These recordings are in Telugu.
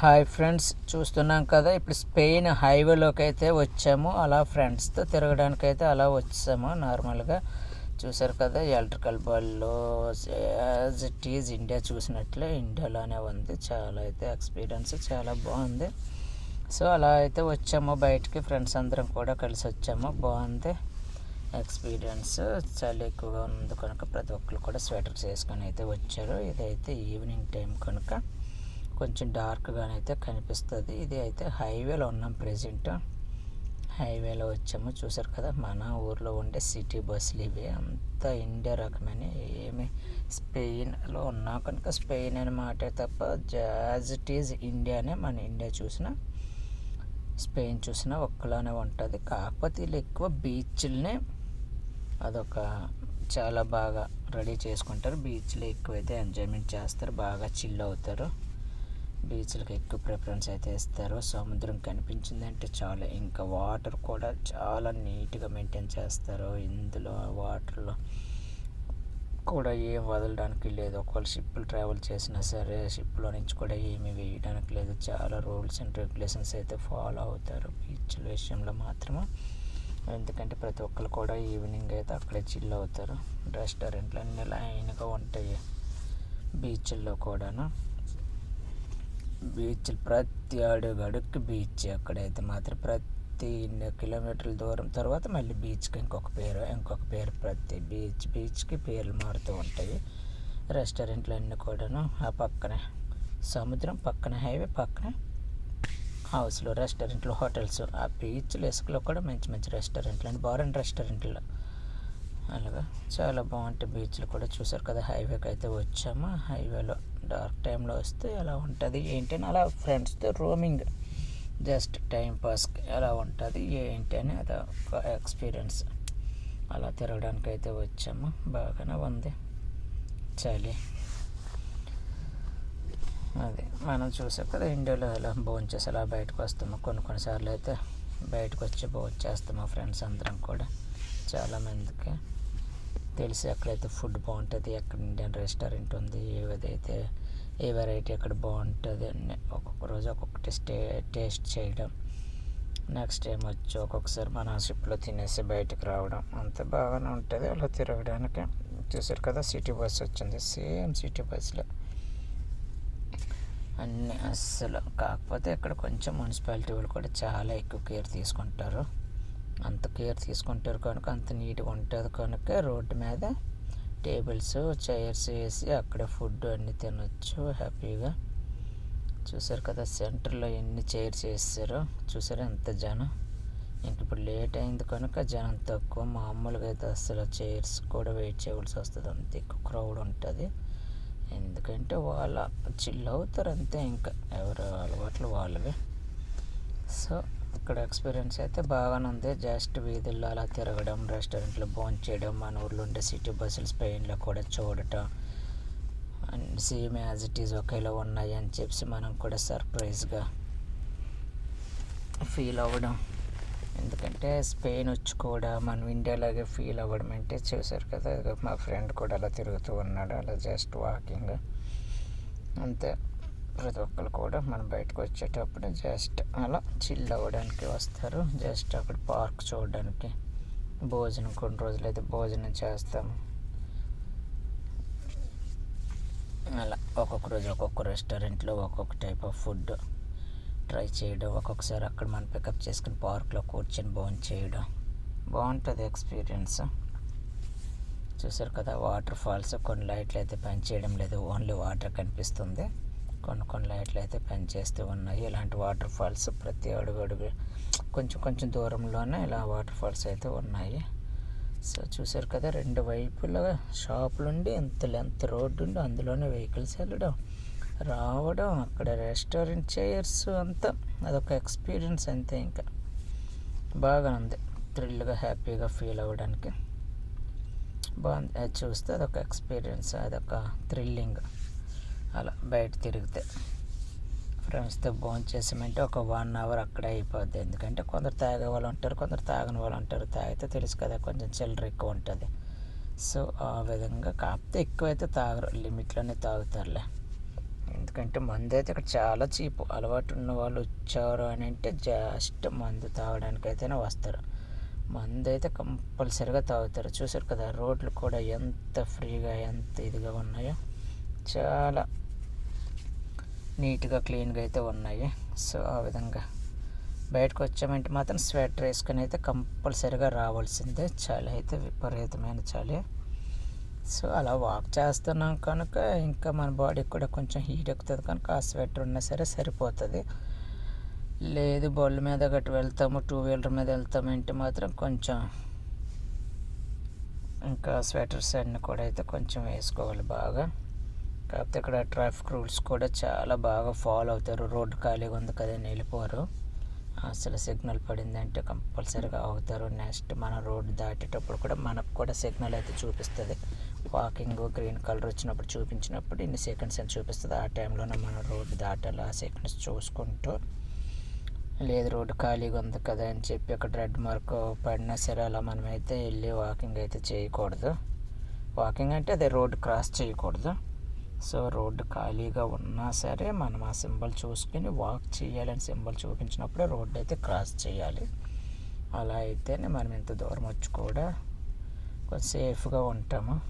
హాయ్ ఫ్రెండ్స్ చూస్తున్నాం కదా ఇప్పుడు స్పెయిన్ హైవేలోకి అయితే వచ్చాము. అలా ఫ్రెండ్స్తో తిరగడానికి అయితే అలా వచ్చాము నార్మల్గా. చూసారు కదా ఎలక్ట్రికల్ బల్లో యాజ్ ఇట్ ఈజ్ ఇండియా చూసినట్లే ఇండియాలోనే ఉంది. చాలా అయితే ఎక్స్పీరియన్స్ చాలా బాగుంది. సో అలా అయితే వచ్చాము బయటికి. ఫ్రెండ్స్ అందరం కూడా కలిసి వచ్చాము. బాగుంది ఎక్స్పీరియన్స్. చాలా ఎక్కువగా ఉంది కనుక ప్రతి ఒక్కరు కూడా స్వెటర్స్ వేసుకొని అయితే వచ్చారు. ఇదైతే ఈవినింగ్ టైం కనుక. కొంచెం డార్క్గానైతే కనిపిస్తుంది. ఇది అయితే హైవేలో ఉన్నాం ప్రెసెంట్ హైవేలో వచ్చాము. చూసారు కదా మన ఊర్లో ఉండే సిటీ బస్సులు ఇవి. అంత ఇండియా రకమైన ఏమి స్పెయిన్లో ఉన్నా. కనుక స్పెయిన్ అనే మాట తప్ప జాజ్ ఇట్ ఈజ్ ఇండియానే మన ఇండియా చూసిన స్పెయిన్ చూసినా ఒక్కలానే ఉంటుంది. కాకపోతే వీళ్ళు ఎక్కువ బీచ్లనే అదొక చాలా బాగా రెడీ చేసుకుంటారు. బీచ్లో ఎక్కువైతే ఎంజాయ్మెంట్ చేస్తారు. బాగా చిల్ అవుతారు. బీచ్లకు ఎక్కువ ప్రిఫరెన్స్ అయితే ఇస్తారు. సముద్రం కనిపించిందంటే చాలా. ఇంకా వాటర్ కూడా చాలా నీట్గా మెయింటైన్ చేస్తారు. ఇందులో వాటర్లో కూడా ఏం వదలడానికి లేదు. ఒకవేళ షిప్లు ట్రావెల్ చేసినా సరే షిప్లో నుంచి కూడా ఏమీ వేయడానికి లేదు. చాలా రూల్స్ అండ్ రెగ్యులేషన్స్ అయితే ఫాలో అవుతారు బీచ్ల విషయంలో మాత్రమే. ఎందుకంటే ప్రతి ఒక్కరు కూడా ఈవినింగ్ అయితే అక్కడే చిల్ అవుతారు. రెస్టారెంట్లు అన్నీ లైన్గా ఉంటాయి బీచ్ల్లో కూడాను. బీచ్ ప్రతి అడుగు అడుగుకి బీచ్ అక్కడైతే మాత్రం ప్రతి ఇన్ని కిలోమీటర్ల దూరం తర్వాత మళ్ళీ బీచ్కి ఇంకొక పేరు ఇంకొక పేరు ప్రతి బీచ్ బీచ్కి పేర్లు మారుతూ ఉంటాయి. రెస్టారెంట్లు అన్నీ కూడాను ఆ పక్కనే సముద్రం పక్కన హైవే పక్కన హౌస్లో రెస్టారెంట్లు హోటల్స్. ఆ బీచ్లు ఇసుకలో కూడా మంచి మంచి రెస్టారెంట్లు అండి. బార్ రెస్టారెంట్లు. అలాగా చాలా బాగుంటాయి బీచ్లు కూడా. చూసారు కదా హైవేకి అయితే వచ్చాము. హైవేలో డార్క్ టైంలో వస్తే ఎలా ఉంటుంది ఏంటని అలా ఫ్రెండ్స్తో రోమింగ్ జస్ట్ టైం పాస్కి ఎలా ఉంటుంది ఏంటి అని అది ఒక ఎక్స్పీరియన్స్ అలా తిరగడానికి అయితే వచ్చాము. బాగానే ఉంది. చలి. అది మనం చూసాం కదా ఇండియాలో ఎలా భోంచేసి అలా బయటకు వస్తాము. కొన్ని కొన్నిసార్లు అయితే బయటకు వచ్చి భోంచేస్తాము ఫ్రెండ్స్ అందరం కూడా చాలామందికి తెలిసి ఎక్కడైతే ఫుడ్ బాగుంటుంది ఎక్కడ ఇండియన్ రెస్టారెంట్ ఉంది ఏదైతే ఏ వెరైటీ ఎక్కడ బాగుంటుంది అని ఒక్కొక్క రోజు ఒక్కొక్కటి స్టే టేస్ట్ చేయడం. నెక్స్ట్ టైం వచ్చి ఒక్కొక్కసారి మన షిప్లో తినేసి బయటకు రావడం. అంత బాగానే ఉంటుంది అలా తిరగడానికి. చూసారు కదా సిటీ బస్ వచ్చింది. సేమ్ సిటీ బస్సులో అన్నీ అస్సలు కాకపోతే ఇక్కడ కొంచెం మున్సిపాలిటీ వాళ్ళు కూడా చాలా ఎక్కువ కేర్ తీసుకుంటారు. అంత కేర్ తీసుకుంటారు కనుక అంత నీట్గా ఉంటుంది కనుక రోడ్డు మీద టేబుల్స్ చైర్స్ వేసి అక్కడే ఫుడ్ అన్నీ తినొచ్చు హ్యాపీగా చూసారు కదా సెంటర్లో ఎన్ని చైర్స్ వేస్తారు చూసారు ఎంత జనం. ఇంక ఇప్పుడు లేట్ అయింది కనుక జనం తక్కువ. మామూలుగా అయితే అసలు చైర్స్ కూడా వెయిట్ చేయవలసి వస్తుంది. అంత ఎక్కువ క్రౌడ్ ఉంటుంది. ఎందుకంటే వాళ్ళ చిల్ అవుతారు అంతే ఇంకా. ఎవరు అలవాట్లు వాళ్ళవి. సో ఇక్కడ ఎక్స్పీరియన్స్ అయితే బాగానే ఉంది. జస్ట్ వీధుల్లో అలా తిరగడం రెస్టారెంట్లో భోజనం చేయడం మన ఊర్లో ఉండే సిటీ బస్సులు స్పెయిన్లో కూడా చూడటం. And same as it is ఒకేలా ఉన్నాయి అని చెప్పి మనం కూడా సర్ప్రైజ్గా ఫీల్ అవ్వడం. ఎందుకంటే స్పెయిన్ వచ్చి కూడా మనం ఇండియాలాగే ఫీల్ అవ్వడం అంటే చూసారు కదా మా ఫ్రెండ్ కూడా అలా తిరుగుతూ ఉన్నాడు. అలా జస్ట్ వాకింగ్. అంతే. ప్రతి ఒక్కరు కూడా మనం బయటకు వచ్చేటప్పుడు జస్ట్ అలా చిల్ అవ్వడానికి వస్తారు. జస్ట్ అక్కడ పార్క్ చూడడానికి భోజనం కొన్ని రోజులైతే భోజనం చేస్తాము. అలా ఒక్కొక్క రోజు ఒక్కొక్క రెస్టారెంట్లో ఒక్కొక్క టైప్ ఆఫ్ ఫుడ్ ట్రై చేయడం ఒక్కొక్కసారి అక్కడ మనం పికప్ చేసుకుని పార్క్లో కూర్చొని భోజనం చేయడం. బాగుంటుంది ఎక్స్పీరియన్స్ చూసారు కదా వాటర్ ఫాల్స్ కొన్ని లైట్లు అయితే పనిచేయడం లేదు ఓన్లీ వాటర్ కనిపిస్తుంది. కొన్ని కొన్ని లైట్లు అయితే పనిచేస్తూ ఉన్నాయి. ఇలాంటి వాటర్ ఫాల్స్ ప్రతి అడుగు అడుగు కొంచెం కొంచెం దూరంలోనే ఇలా వాటర్ ఫాల్స్ అయితే ఉన్నాయి. సో చూసారు కదా రెండు వైపులా షాపులుండి ఎంత లెంత్ రోడ్డు ఉండి అందులోనే వెహికల్స్ వెళ్ళడం రావడం అక్కడ రెస్టారెంట్ చైర్స్ అంతా. అదొక ఎక్స్పీరియన్స్ అంతే ఇంకా. బాగా ఉంది. థ్రిల్గా హ్యాపీగా ఫీల్ అవ్వడానికి. బాగుంది. అది చూస్తే అదొక ఎక్స్పీరియన్స్ అదొక థ్రిల్లింగ్. అలా బయట తిరిగితే ఫ్రెండ్స్తో భోజనం చేసామంటే ఒక వన్ అవర్ అక్కడే అయిపోద్ది. ఎందుకంటే కొందరు తాగే వాళ్ళు ఉంటారు కొందరు తాగని వాళ్ళు ఉంటారు. తాగితే తెలుసు కదా కొంచెం చిల్లర ఎక్కువ ఉంటుంది. సో ఆ విధంగా కాకపోతే ఎక్కువైతే తాగరు లిమిట్లోనే తాగుతారులే. ఎందుకంటే మందు అయితే ఇక్కడ చాలా చీపు. అలవాటు ఉన్న వాళ్ళు వచ్చారు అని అంటే జస్ట్ మందు తాగడానికి అయితేనే వస్తారు. మందు అయితే కంపల్సరిగా తాగుతారు. చూసారు కదా రోడ్లు కూడా ఎంత ఫ్రీగా ఎంత ఇదిగా ఉన్నాయో. చాలా నీట్గా క్లీన్గా అయితే ఉన్నాయి. సో ఆ విధంగా బయటకు వచ్చామంటే మాత్రం స్వెటర్ వేసుకొని అయితే కంపల్సరిగా రావాల్సిందే. చలి అయితే విపరీతమైన చలి. సో అలా వాక్ చేస్తున్నాం కనుక ఇంకా మన బాడీకి కూడా కొంచెం హీట్ ఎక్కుతుంది కనుక ఆ స్వెటర్ ఉన్నా సరే సరిపోతుంది. లేదు బళ్ళు మీద గట్టి వెళ్తాము టూ వీలర్ మీద వెళ్తామంటే మాత్రం కొంచెం ఇంకా స్వెటర్స్ అన్నీ కూడా అయితే కొంచెం వేసుకోవాలి బాగా. కాకపోతే ఇక్కడ ట్రాఫిక్ రూల్స్ కూడా చాలా బాగా ఫాలో అవుతారు. రోడ్డు ఖాళీగా ఉంది కదా అని వెళ్ళిపోరు. అసలు సిగ్నల్ పడిందంటే కంపల్సరీగా అవుతారు. నెక్స్ట్ మన రోడ్డు దాటేటప్పుడు కూడా మనకు కూడా సిగ్నల్ అయితే చూపిస్తుంది. వాకింగ్ గ్రీన్ కలర్ వచ్చినప్పుడు చూపించినప్పుడు ఇన్ని సెకండ్స్ అని చూపిస్తుంది. ఆ టైంలోనే మనం రోడ్డు దాటాలి. ఆ సెకండ్స్ చూసుకుంటూ లేదు రోడ్డు ఖాళీగా ఉంది కదా అని చెప్పి అక్కడ రెడ్ మార్క్ పడినా సరే అలా మనమైతే వెళ్ళి వాకింగ్ అయితే చేయకూడదు. వాకింగ్ అంటే అదే రోడ్డు క్రాస్ చేయకూడదు. సో రోడ్డు ఖాళీగా ఉన్నా సరే మనం ఆ సింబల్ చూసుకుని వాక్ చేయాలని సింబల్ చూపించినప్పుడే రోడ్డు అయితే క్రాస్ చేయాలి. అలా అయితేనే మనం ఇంత దూరం వచ్చి కూడా కొంచెం సేఫ్గా ఉంటాము.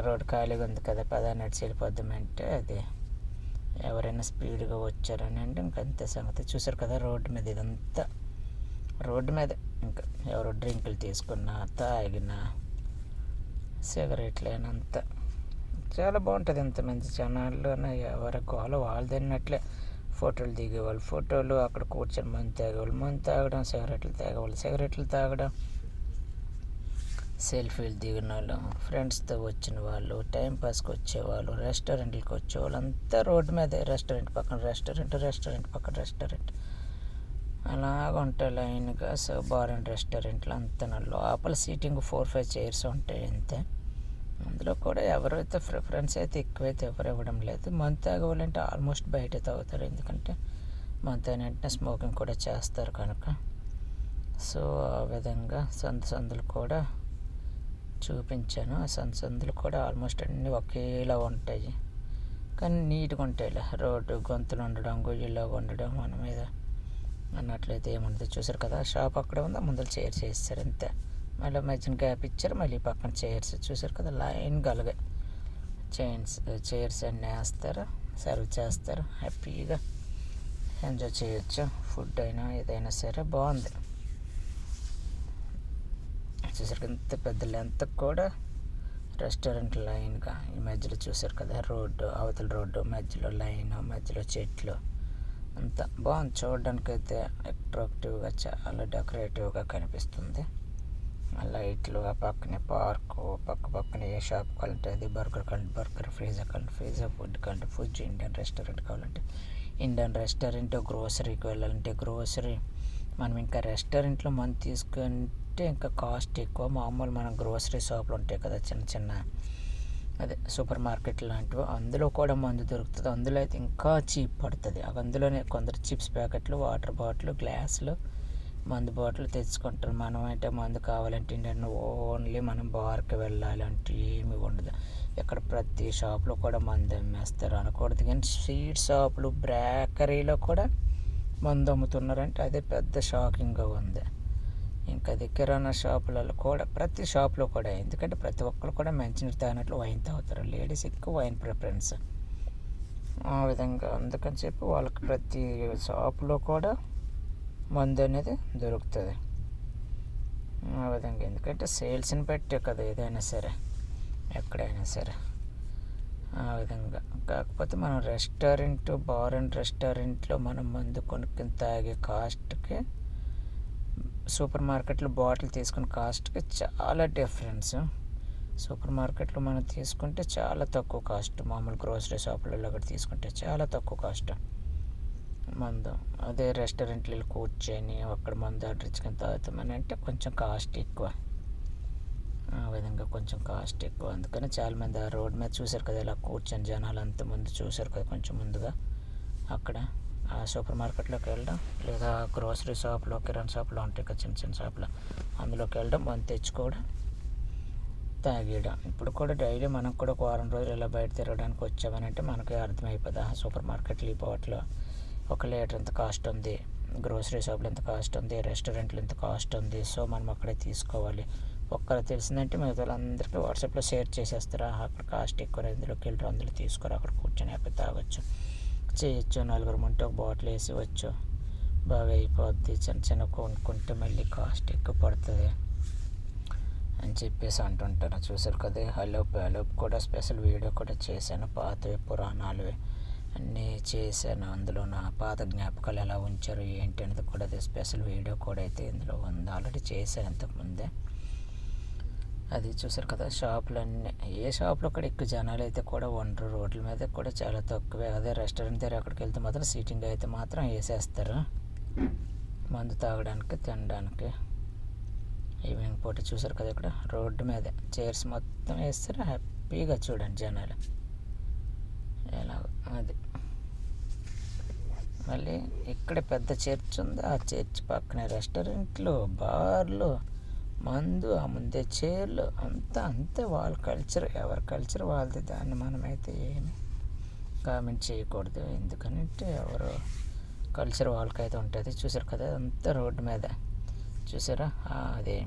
రోడ్డు ఖాళీగా ఉంది కదా పదా నడిచి వెళ్ళిపోద్దామంటే అది ఎవరైనా స్పీడ్గా వచ్చారని అంటే ఇంకా అంతే సంగతి. చూసారు కదా రోడ్డు మీద ఇదంతా? రోడ్డు మీద ఇంకా ఎవరు డ్రింకులు తీసుకున్నా తాగినా సిగరెట్లు చాలా బాగుంటుంది ఇంతమంది జనాల్లో ఎవరి గోల వాళ్ళు తిన్నట్లే. ఫోటోలు దిగేవాళ్ళు ఫోటోలు అక్కడ కూర్చొని మందు తాగేవాళ్ళు మందు తాగడం సిగరెట్లు తాగేవాళ్ళు సిగరెట్లు తాగడం. సెల్ఫీలు దిగిన వాళ్ళు ఫ్రెండ్స్తో వచ్చిన వాళ్ళు టైంపాస్కి వచ్చేవాళ్ళు రెస్టారెంట్లకు వచ్చేవాళ్ళు అంతా రోడ్డు మీదే రెస్టారెంట్ పక్కన రెస్టారెంట్ రెస్టారెంట్ పక్కన రెస్టారెంట్. అలాగ ఉంటాయి లైన్గా సో బార్ అండ్ రెస్టారెంట్లు అంతా లోపల సీటింగ్ ఫోర్ ఫైవ్ చైర్స్ ఉంటాయి అంతే. అందులో కూడా ఎవరైతే ప్రిఫరెన్స్ అయితే ఎక్కువైతే ఎవరు ఇవ్వడం లేదు. మంత్ తాగవాలంటే ఆల్మోస్ట్ బయట తాగుతారు. ఎందుకంటే మంత్ అయిన వెంటనే స్మోకింగ్ కూడా చేస్తారు కనుక. సో ఆ విధంగా సందు సందులు కూడా చూపించాను. ఆ సందు సందులు కూడా ఆల్మోస్ట్ అన్నీ ఒకేలా ఉంటాయి. కానీ నీట్గా ఉంటాయి రోడ్డు గొంతులు ఉండడం గుయ్యలాగా ఉండడం మన మీద అన్నట్లయితే ఏముండదు. చూసారు కదా షాప్ అక్కడ ఉందా? ముందర చైర్ చేస్తారు అంతే. మళ్ళీ మధ్యన గ్యాప్ ఇచ్చారు. మళ్ళీ పక్కన చైర్స్ చూసారు కదా లైన్ కలగా చైన్స్ చైర్స్ అన్నీ వేస్తారు సర్వ్ చేస్తారు. హ్యాపీగా ఎంజాయ్ చేయొచ్చు. ఫుడ్ అయినా ఏదైనా సరే బాగుంది. చూసారు ఇంత పెద్ద లెంత్ కూడా రెస్టారెంట్ లైన్గా ఈ మధ్యలో చూసారు కదా రోడ్డు అవతల రోడ్డు మధ్యలో లైన్ మధ్యలో చెట్లు. అంతా బాగుంది. చూడడానికి అయితే అట్రాక్టివ్గా చాలా డెకరేటివ్గా కనిపిస్తుంది. లైట్లు ఆ పక్కనే పార్కు పక్క పక్కనే ఏ షాప్ కావాలంటే అది బర్గర్ కావాలంటే బర్గర్ ఫ్రీజా కావాలంటే ఫ్రీజా ఫుడ్ కావాలంటే ఫుడ్ ఇండియన్ రెస్టారెంట్ కావాలంటే ఇండియన్ రెస్టారెంట్ గ్రోసరీకి వెళ్ళాలంటే గ్రోసరీ. మనం ఇంకా రెస్టారెంట్లో మనం తీసుకుంటే ఇంకా కాస్ట్ ఎక్కువ. మామూలు మనం గ్రోసరీ షాపులు ఉంటాయి కదా చిన్న చిన్న అదే సూపర్ మార్కెట్ లాంటివి. అందులో కూడా మందు దొరుకుతుంది. అందులో అయితే ఇంకా చీప్ పడుతుంది. అందులోనే కొందరు చిప్స్ ప్యాకెట్లు వాటర్ బాటిల్ గ్లాసులు మందు బాటిల్ తెచ్చుకుంటారు. మనం అయితే మందు కావాలంటే ఏంటంటే ఓన్లీ మనం బార్కి వెళ్ళాలి అంటే ఏమి ఉండదు. ఇక్కడ ప్రతి షాప్లో కూడా మందు అమ్మేస్తారు అనకూడదు. కానీ స్వీట్ షాపులు బేకరీలో కూడా మందు అమ్ముతున్నారంటే అదే పెద్ద షాకింగ్గా ఉంది. ఇంకా అది కిరాణా షాపులలో కూడా ప్రతి షాప్లో కూడా ఎందుకంటే ప్రతి ఒక్కరు కూడా మంచినీరు తాగినట్లు వైన్ తాగుతారు. లేడీస్ ఎక్కువ వైన్ ప్రిఫరెన్స్. ఆ విధంగా అందుకని చెప్పి వాళ్ళకి ప్రతి షాపులో కూడా మందు అనేది దొరుకుతుంది. ఆ విధంగా ఎందుకంటే సేల్స్ని పెట్టే కదా ఏదైనా సరే ఎక్కడైనా సరే. ఆ విధంగా కాకపోతే మనం రెస్టారెంట్ బార్ అండ్ రెస్టారెంట్లో మనం మందు కొనుక్కొని తాగే కాస్ట్కి సూపర్ మార్కెట్లో బాటిల్ తీసుకునే కాస్ట్కి చాలా డిఫరెన్స్. సూపర్ మార్కెట్లో మనం తీసుకుంటే చాలా తక్కువ కాస్ట్. మామూలు గ్రోసరీ షాపులలో కూడా తీసుకుంటే చాలా తక్కువ కాస్ట్. మందు. అదే రెస్టారెంట్లో వెళ్ళి కూర్చొని అక్కడ మందు ఆర్డర్ ఇచ్చుకొని తాగుతామని అంటే కొంచెం కాస్ట్ ఎక్కువ. ఆ విధంగా కొంచెం కాస్ట్ ఎక్కువ. అందుకని చాలామంది ఆ రోడ్ మీద చూశారు కదా ఇలా కూర్చొని జనాలు అంత ముందు చూశారు కదా కొంచెం ముందుగా. అక్కడ ఆ సూపర్ మార్కెట్లోకి వెళ్ళడం లేదా గ్రోసరీ షాప్లో కిరాణా షాప్లో ఉంటాయి కదా చిన్న చిన్న షాప్లో. అందులోకి వెళ్ళడం మనం తెచ్చుకోవడం తాగేయడం. ఇప్పుడు కూడా డైలీ మనం కూడా ఒక వారం రోజులు ఇలా బయట తిరగడానికి వచ్చామని అంటే మనకి అర్థమైపోతుంది ఆ సూపర్ మార్కెట్లు ఈ పోట్లో ఒక లీటర్ ఎంత కాస్ట్ ఉంది గ్రోసరీ షాప్లో ఎంత కాస్ట్ ఉంది రెస్టారెంట్లో ఎంత కాస్ట్ ఉంది సో మనం అక్కడే తీసుకోవాలి. ఒక్కరు తెలిసిందంటే మిగతా వాళ్ళందరికీ వాట్సాప్లో షేర్ చేసేస్తారా? అక్కడ కాస్ట్ ఎక్కువ ఇందులోకి వెళ్ళి అందులో తీసుకోరు అక్కడ కూర్చొని అక్కడ తాగొచ్చు. చేయొచ్చు నలుగురు ఉంటే ఒక బాటిల్ వేసి వచ్చు బాగా అయిపోద్ది. చిన్న చిన్న కొనుక్కుంటే మళ్ళీ కాస్ట్ ఎక్కువ పడుతుంది అని చెప్పేసి అంటుంటారు. చూసారు కదా హలోప్ హలోప్ కూడా స్పెషల్ వీడియో కూడా చేశాను. పాతవి పురాణాలు అన్నీ చేశాను. అందులో నా పాత జ్ఞాపకాలు ఎలా ఉంచారు ఏంటి అనేది కూడా అది స్పెషల్ వీడియో కూడా అయితే ఇందులో ఉంది. ఆల్రెడీ చేశాను ఇంతకుముందే. అది చూసారు కదా షాపులన్నీ. ఏ షాపులో కూడా ఎక్కువ జనాలు అయితే కూడా ఉండరు. రోడ్ల మీద కూడా చాలా తక్కువే. అదే రెస్టారెంట్ దగ్గర అక్కడికి వెళ్తే మాత్రం సీటింగ్ అయితే మాత్రం వేసేస్తారు. మందు తాగడానికి తినడానికి. ఈవినింగ్ పూట చూసారు కదా ఇక్కడ? రోడ్డు మీద. చైర్స్ మొత్తం వేస్తారు. హ్యాపీగా చూడండి జనాలు. ఎలా అది. మళ్ళీ ఇక్కడ పెద్ద చర్చ్ ఉంది. ఆ చర్చ్ పక్కనే రెస్టారెంట్లు బార్లు మందు ఆ ముందే చైర్లు అంతా అంతే. వాళ్ళ కల్చర్ ఎవరి కల్చర్ వాళ్ళది. దాన్ని మనమైతే ఏమి కామెంట్ చేయకూడదు. ఎందుకంటే ఎవరు కల్చర్ వాళ్ళకైతే ఉంటుంది. చూసారు కదా అంతా రోడ్డు మీద. చూసారా? అది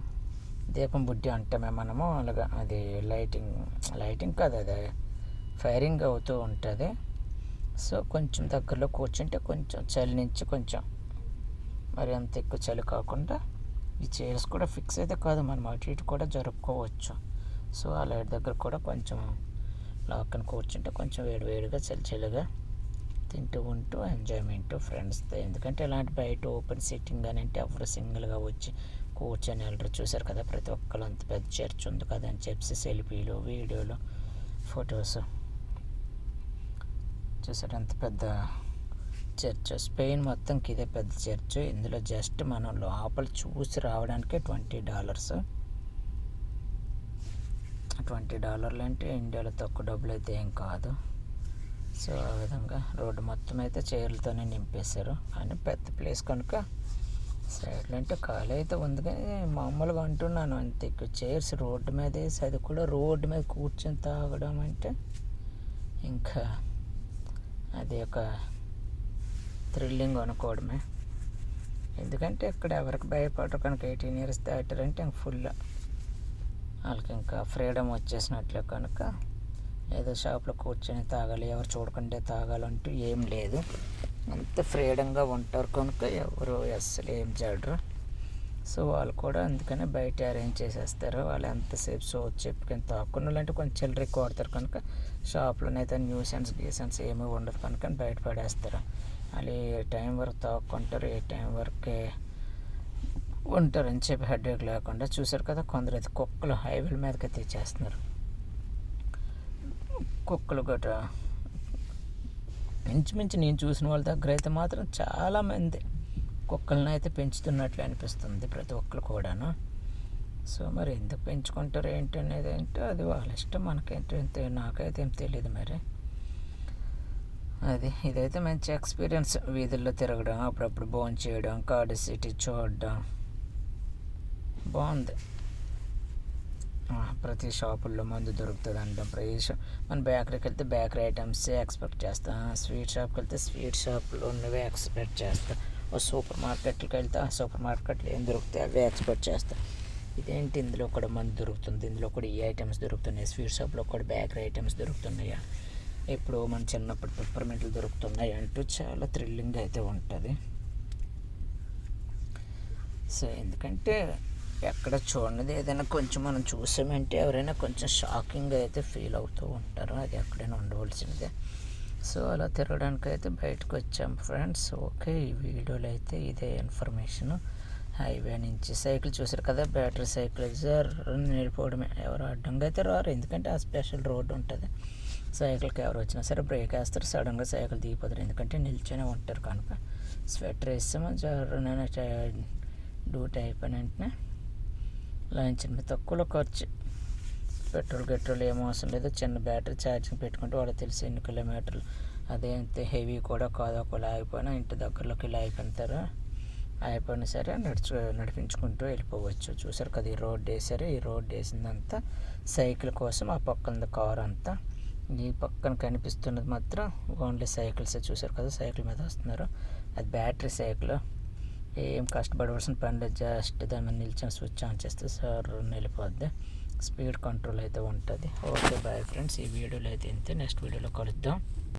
దీపం బుడ్డి అంటామే మనము. అలాగా అది లైటింగ్ లైటింగ్ కాదు అది ఫైరింగ్ అవుతూ ఉంటుంది. సో కొంచెం దగ్గరలో కూర్చుంటే కొంచెం చలి నుంచి కొంచెం మరి అంత ఎక్కువ చలి కాకుండా ఈ చైర్స్ కూడా ఫిక్స్ అయితే కాదు మనం అటు ఇటు కూడా జరుపుకోవచ్చు. సో ఆ లైట్ దగ్గర కూడా కొంచెం లాక్కని కూర్చుంటే కొంచెం వేడివేడిగా చలి చలిగా తింటూ ఉంటూ ఎంజాయ్మెంట్ ఫ్రెండ్స్తో ఎందుకంటే ఇలాంటి బయట ఓపెన్ సిట్టింగ్ అని అంటే ఎవరు సింగిల్గా వచ్చి కూర్చొని వెళ్ళరు చూసారు కదా ప్రతి ఒక్కరు అంత పెద్ద చర్చ్ ఉంది కదా అని చెప్పి సెల్ఫీలు వీడియోలు ఫొటోస్. చూసారు అంత పెద్ద చర్చ్. స్పెయిన్ మొత్తంకి ఇదే పెద్ద చర్చ్. ఇందులో జస్ట్ మనం లోపల చూసి రావడానికే ట్వంటీ డాలర్స్. ట్వంటీ డాలర్లు అంటే ఇండియాలో తక్కువ డబ్బులు అయితే ఏం కాదు. సో ఆ విధంగా రోడ్డు మొత్తం అయితే చైర్లతోనే నింపేశారు. కానీ పెద్ద ప్లేస్ కనుక సైడ్లు అంటే ఖాళీ అయితే ఉంది కానీ మామూలుగా అంటున్నాను అంతే. ఎక్కువ చైర్స్ రోడ్డు మీద వేసి అది కూడా రోడ్డు మీద కూర్చొని తాగడం అంటే ఇంకా అది ఒక థ్రిల్లింగ్ అనుకోవడమే. ఎందుకంటే ఇక్కడ ఎవరికి భయపడరు కనుక ఎయిటీన్ ఇయర్స్ దాటారంటే ఇంక ఫుల్. వాళ్ళకి ఇంకా ఫ్రీడమ్ వచ్చేసినట్లే కనుక ఏదో షాప్లో కూర్చొని తాగాలి ఎవరు చూడకుండా తాగాలంటూ ఏం లేదు. అంత ఫ్రీడంగా ఉంటారు కనుక ఎవరు అస్సలు ఏం చేయడరు సో వాళ్ళు కూడా అందుకనే బయట అరేంజ్ చేసేస్తారు. వాళ్ళు ఎంతసేపు సో చెప్పుకొని తాక్కున్న అంటే కొంచెం చిల్లర ఎక్కువ వాడతారు కనుక షాప్లోనైతే న్యూసెన్స్ గీసెన్స్ ఏమీ ఉండదు కనుక బయట పడేస్తారు. వాళ్ళు ఏ టైం వరకు తాక్కుంటారు ఏ టైం వరకే ఉంటారని చెప్పి హెడేక్ లేకుండా చూసారు కదా కొందరు అయితే కుక్కలు హైవేల మీదకి తెచ్చేస్తున్నారు కుక్కలు గట్రా. ఇంచుమించు నేను చూసిన వాళ్ళ దగ్గర అయితే మాత్రం చాలామంది కుక్కలను అయితే పెంచుతున్నట్లు అనిపిస్తుంది ప్రతి ఒక్కరు కూడాను. సో మరి ఎందుకు పెంచుకుంటారు ఏంటి అనేది ఏంటో అది వాళ్ళ ఇష్టం మనకేంటో నాకైతే ఏం తెలియదు మరి. అది ఇదైతే మంచి ఎక్స్పీరియన్స్. వీధుల్లో తిరగడం అప్పుడప్పుడు బోన్ చేయడం కార్డు సిటీ చూడడం. బాగుంది. ప్రతి షాపుల్లో మందు దొరుకుతుంది అంటాం. ప్రతి షా మన బేకరీకి వెళ్తే బేకరీ ఐటమ్స్ ఎక్స్పెక్ట్ చేస్తాం. స్వీట్ షాప్కి వెళ్తే స్వీట్ షాప్లో ఉన్నవే ఎక్స్పెక్ట్ చేస్తాం. సూపర్ మార్కెట్కి వెళ్తే ఆ సూపర్ మార్కెట్లో ఏం దొరుకుతాయి అవే ఎక్స్పోర్ట్ చేస్తా. ఇదేంటి ఇందులో కూడా మందు దొరుకుతుంది? ఇందులో కూడా ఈ ఐటమ్స్ దొరుకుతున్నాయి? స్వీట్ షాప్లో కూడా బేకరీ ఐటమ్స్ దొరుకుతున్నాయా? ఇప్పుడు మన చిన్నప్పుడు పిప్పర్మెంట్లు దొరుకుతున్నాయి అంటూ చాలా థ్రిల్లింగ్ అయితే ఉంటుంది. సో ఎందుకంటే ఎక్కడ చూడనిది ఏదైనా కొంచెం మనం చూసామంటే ఎవరైనా కొంచెం షాకింగ్ అయితే ఫీల్ అవుతూ ఉంటారు. అది ఎక్కడైనా ఉండవలసిందే సో అలా తిరగడానికి అయితే బయటకు వచ్చాం ఫ్రెండ్స్. ఓకే ఈ వీడియోలో అయితే ఇదే ఇన్ఫర్మేషన్. హైవే నుంచి సైకిల్ చూసారు కదా బ్యాటరీ సైకిల్ నిలిపోవడమే. ఎవరు అడ్డంగా అయితే రారు ఎందుకంటే ఆ స్పెషల్ రోడ్డు ఉంటుంది. సైకిల్కి ఎవరు వచ్చినా సరే బ్రేక్ వేస్తారు సడన్గా సైకిల్ దిగిపోతారు. ఎందుకంటే నిల్చొనే ఉంటారు కనుక. స్వెటర్ వేస్తాము నేను డ్యూటీ అయిపోయిన వెంటనే లంచ్ మీద తక్కువలో ఖర్చు. పెట్రోల్ పెట్రోల్ ఏం అవసరం లేదు. చిన్న బ్యాటరీ ఛార్జింగ్ పెట్టుకుంటే వాళ్ళకి తెలిసి ఎన్ని కిలోమీటర్లు. అదే అంతే హెవీ కూడా కాదు. ఒకవేళ ఆగిపోయినా ఇంటి దగ్గరలోకి వెళ్ళి ఆగిపోతారు. అయిపోయినా సరే నడుచు నడిపించుకుంటూ వెళ్ళిపోవచ్చు. చూసారు కదా ఈ రోడ్డు వేసారు ఈ రోడ్ వేసిందంతా సైకిల్ కోసం ఆ పక్కన కార్ అంతా. ఈ పక్కన కనిపిస్తున్నది మాత్రం ఓన్లీ సైకిల్స్. చూసారు కదా సైకిల్ మీద వస్తున్నారు. అది బ్యాటరీ సైకిల్. ఏం కష్టపడవలసిన పని లేదు. జస్ట్ దాని మీద నిల్చొని స్విచ్ ఆన్ చేస్తే సార్ వెళ్ళిపోద్ది స్పీడ్ కంట్రోల్ అయితే ఉంటుంది. ఓకే బాయ్ ఫ్రెండ్స్ ఈ వీడియోలో అయితే ఇంతే. నెక్స్ట్ వీడియోలో కలుద్దాం.